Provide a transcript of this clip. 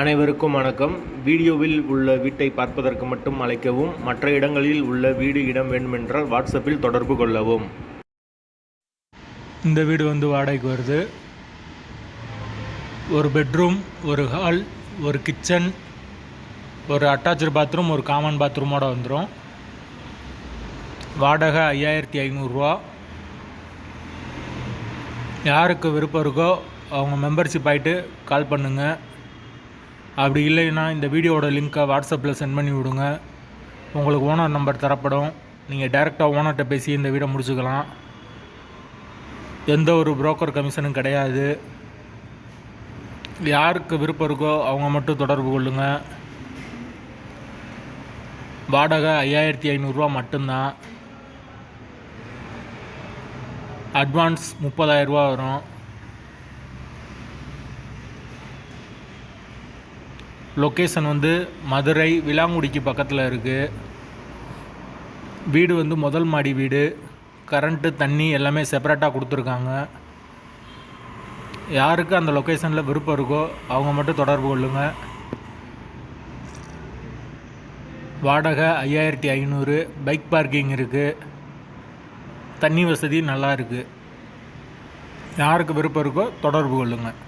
அனைவருக்கும் வணக்கம். வீடியோவில் உள்ள வீட்டை பார்ப்பதற்கு மட்டும் அழைக்கவும் மற்ற இடங்களில் உள்ள வீடு இடம் வேண்டுமென்றால் வாட்ஸ்அப்பில் தொடர்பு கொள்ளவும். இந்த வீடு வந்து வாடகைக்கு வருது. ஒரு பெட்ரூம் ஒரு ஹால் ஒரு கிச்சன் ஒரு அட்டாச்சு பாத்ரூம் ஒரு காமன் பாத்ரூமோட வந்துடும் வாடகை ஐயாயிரத்தி ஐநூறுரூவா யாருக்கு விருப்பம் இருக்கோ அவங்க மெம்பர்ஷிப் ஆகிட்டு கால் பண்ணுங்கள் அப்படி இல்லைன்னா இந்த வீடியோவோட லிங்க்கை வாட்ஸ்அப்பில் சென்ட் பண்ணி விடுங்க. உங்களுக்கு ஓனர் நம்பர் தரப்படும். நீங்கள் டைரெக்டாக ஓனர்கிட்ட பேசி இந்த வீடை முடிச்சுக்கலாம். எந்த ஒரு புரோக்கர் கமிஷனும் கிடையாது. யாருக்கு விருப்பம் இருக்கோ அவங்க மட்டும் தொடர்பு கொள்ளுங்க. வாடகை ஐயாயிரத்தி ஐநூறுரூவா மட்டும்தான். அட்வான்ஸ் முப்பதாயிரரூவா வரும். லொக்கேஷன் வந்து மதுரை விலாங்குடிக்கு பக்கத்தில் இருக்குது வீடு வந்து முதல் மாடி வீடு. கரண்ட்டு தண்ணி எல்லாமே செப்பரேட்டாக கொடுத்துருக்காங்க. யாருக்கு அந்த லொக்கேஷனில் விருப்பம் இருக்கோ அவங்க மட்டும் தொடர்பு கொள்ளுங்கள் வாடகை ஐயாயிரத்தி ஐநூறு பைக் பார்க்கிங் இருக்குது தண்ணி வசதி நல்லா இருக்குது யாருக்கு விருப்பம் இருக்கோ தொடர்பு கொள்ளுங்கள்